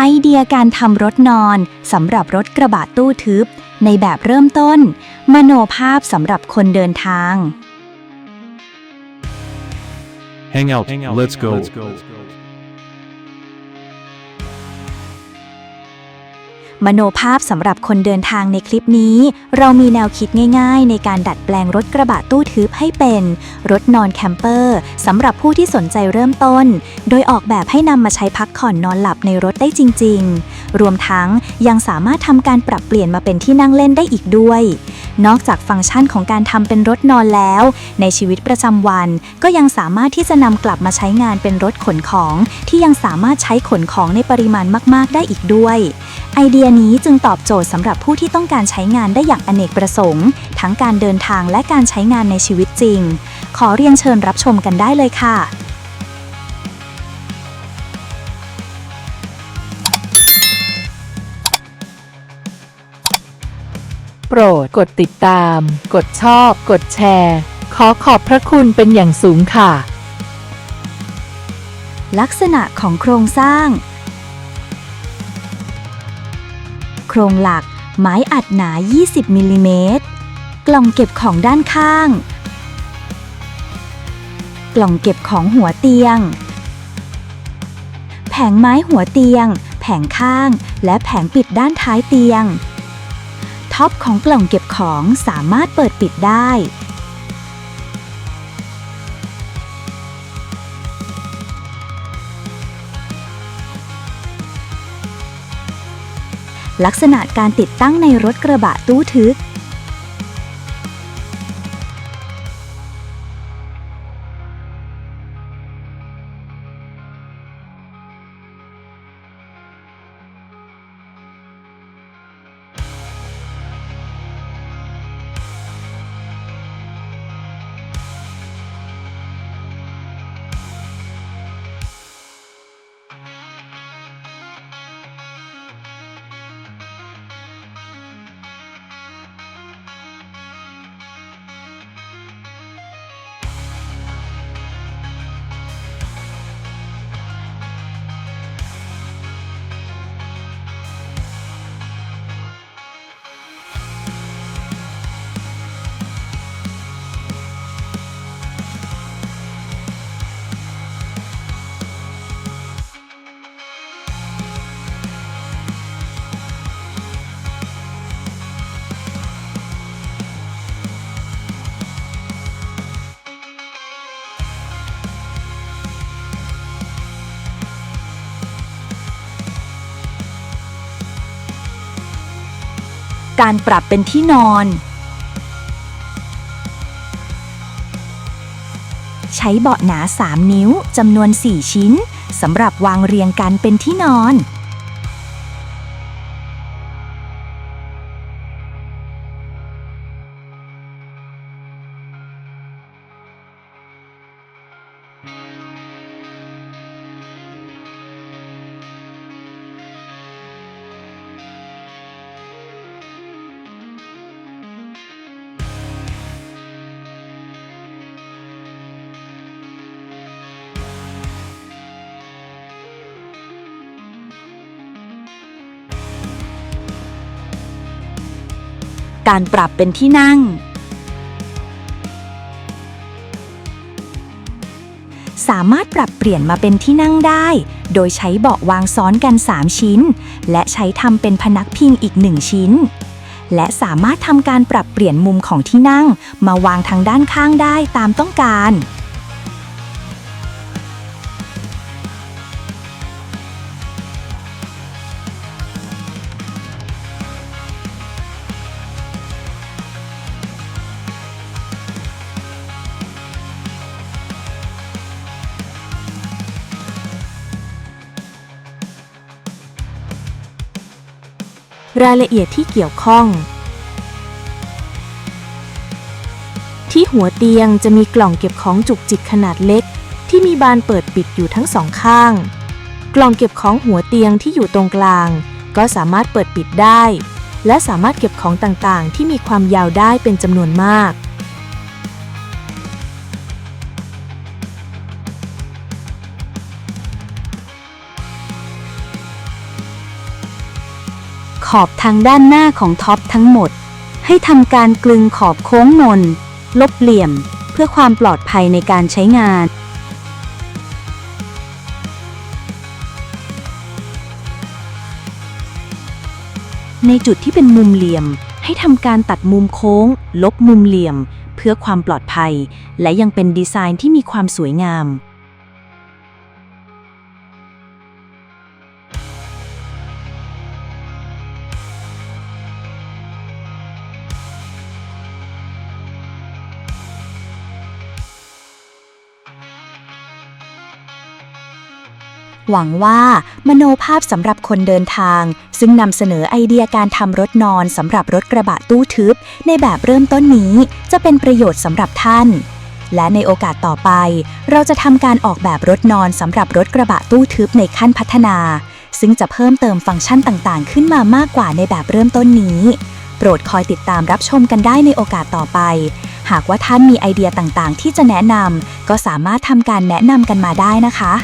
ไอเดียการทำรถนอนสำหรับรถกระบะตู้ทึบ ในแบบเริ่มต้น มโนภาพสำหรับคนเดินทาง Hang out. Let's go. มโนภาพสำหรับคนเดินทางในคลิปนี้ เรามีแนวคิดง่ายๆ ในการดัดแปลงรถกระบะตู้ทึบให้เป็น รถนอนแคมเปอร์สำหรับผู้ที่สนใจเริ่มต้น โดยออกแบบให้นำมาใช้พักผ่อนนอนหลับในรถได้จริง ๆ รวมทั้งยังสามารถทำการปรับเปลี่ยนมาเป็นที่นั่งเล่นได้อีกด้วย นอกจากฟังก์ชันของการทำเป็นรถนอนแล้ว ในชีวิตประจำวัน ก็ยังสามารถที่จะนำกลับมาใช้งานเป็นรถขนของ ที่ยังสามารถใช้ขนของในปริมาณมาก ๆ ได้อีกด้วย ไอเดียนี้จึงตอบโจทย์สำหรับผู้ที่ต้องการใช้งานได้อย่างอเนกประสงค์ ทั้งการเดินทางและการใช้งานในชีวิตจริง ขอเรียนเชิญรับชมกันได้เลยค่ะโปรดกดติดตาม กดชอบ กดแชร์ ขอขอบพระคุณเป็นอย่างสูงค่ะ ลักษณะของโครงสร้าง รงหลัก ไม้อัดหนา 20 มิลลิเมตร กล่องเก็บของด้านข้าง กล่องเก็บของหัวเตียง แผงไม้หัวเตียง แผงข้าง และแผงปิดด้านท้ายเตียง ท็อปของกล่องเก็บของสามารถเปิดปิดได้ ลักษณะการติดตั้งในรถกระบะตู้ทึบ การปรับเป็นที่นอน ใช้เบาะหนา 3 นิ้วจำนวน 4 ชิ้นสำหรับวางเรียงกันเป็นที่นอน การปรับเป็นที่นั่ง สามารถปรับเปลี่ยนมาเป็นที่นั่งได้ โดยใช้เบาะวางซ้อนกัน 3 ชิ้น และใช้ทำเป็นพนักพิงอีก 1 ชิ้น และสามารถทำการปรับเปลี่ยนมุมของที่นั่ง มาวางทางด้านข้างได้ตามต้องการ รายละเอียดที่เกี่ยวข้อง ที่หัวเตียงจะมีกล่องเก็บของจุกจิกขนาดเล็ก ที่มีบานเปิดปิดอยู่ทั้งสองข้าง กล่องเก็บของหัวเตียงที่อยู่ตรงกลาง ก็สามารถเปิดปิดได้ และสามารถเก็บของต่างๆ ที่มีความยาวได้เป็นจำนวนมาก ขอบทางด้านหน้าของท็อปทั้งหมด ให้ทำการกลึงขอบโค้งนนลบเหลี่ยม เพื่อความปลอดภัยในการใช้งาน ในจุดที่เป็นมุมเหลี่ยม ให้ทำการตัดมุมโค้ง ลบมุมเหลี่ยม เพื่อความปลอดภัย และยังเป็นดีไซน์ที่มีความสวยงาม หวังว่า มโนภาพสำหรับคนเดินทาง ซึ่งนำเสนอไอเดียการทำรถนอนสำหรับรถกระบะตู้ทึบ ในแบบเริ่มต้นนี้จะเป็นประโยชน์สำหรับท่าน และในโอกาสต่อไป เราจะทำการออกแบบรถนอนสำหรับรถกระบะตู้ทึบในขั้นพัฒนา ซึ่งจะเพิ่มเติมฟังก์ชันต่างๆ ขึ้นมามากกว่าในแบบเริ่มต้นนี้ โปรดคอยติดตามรับชมกันได้ในโอกาสต่อไป หากว่าท่านมีไอเดียต่างๆ ที่จะแนะนำก็สามารถทำการแนะนำกันมาได้นะคะ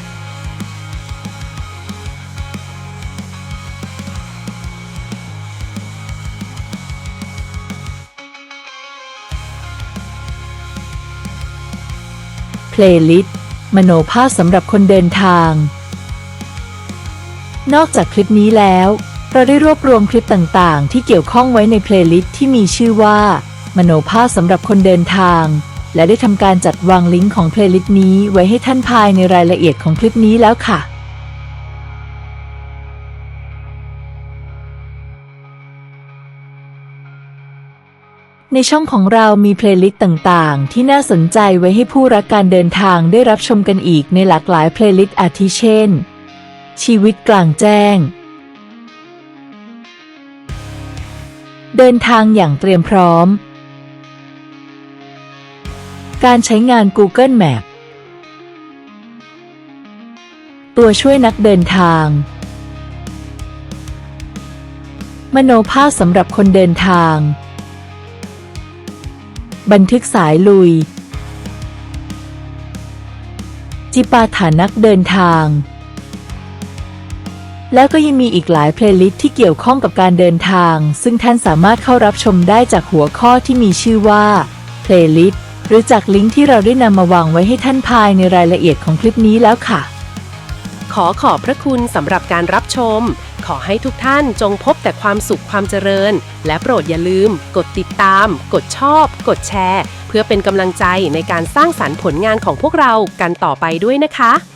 เพลย์ลิสต์มโนภาพสำหรับคนเดินทาง นอกจากคลิปนี้แล้ว เราได้รวบรวมคลิปต่างๆ ที่เกี่ยวข้องไว้ในเพลย์ลิสต์ที่มีชื่อว่า มโนภาพสำหรับคนเดินทาง และได้ทำการจัดวางลิงก์ของเพลย์ลิสต์นี้ไว้ให้ท่านภายในรายละเอียดของคลิปนี้แล้วค่ะ ในช่องของเรามีเพลย์ลิสต์ต่างๆ ที่น่าสนใจไว้ให้ผู้รักการเดินทางได้รับชมกันอีกในหลากหลายเพลย์ลิสต์อาทิเช่น ชีวิตกลางแจ้ง เดินทางอย่างเตรียมพร้อม การใช้งาน Google Map ตัวช่วยนักเดินทาง มโนภาพสำหรับคนเดินทาง บันทึกสายลุย จิปาถานักเดินทาง แล้วก็ยังมีอีกหลายเพลย์ลิสต์ที่เกี่ยวข้องกับการเดินทาง ซึ่งท่านสามารถเข้ารับชมได้จากหัวข้อที่มีชื่อว่าเพลย์ลิสต์หรือจากลิงก์ที่เราได้นำมาวางไว้ให้ท่านภายในรายละเอียดของคลิปนี้แล้วค่ะ ขอขอบพระคุณสำหรับการรับชม ขอให้ทุกท่านจงพบแต่ความสุขความเจริญ และโปรดอย่าลืม กดติดตาม กดชอบ กดแชร์ เพื่อเป็นกำลังใจในการสร้างสรรค์ผลงานของพวกเรากันต่อไปด้วยนะคะ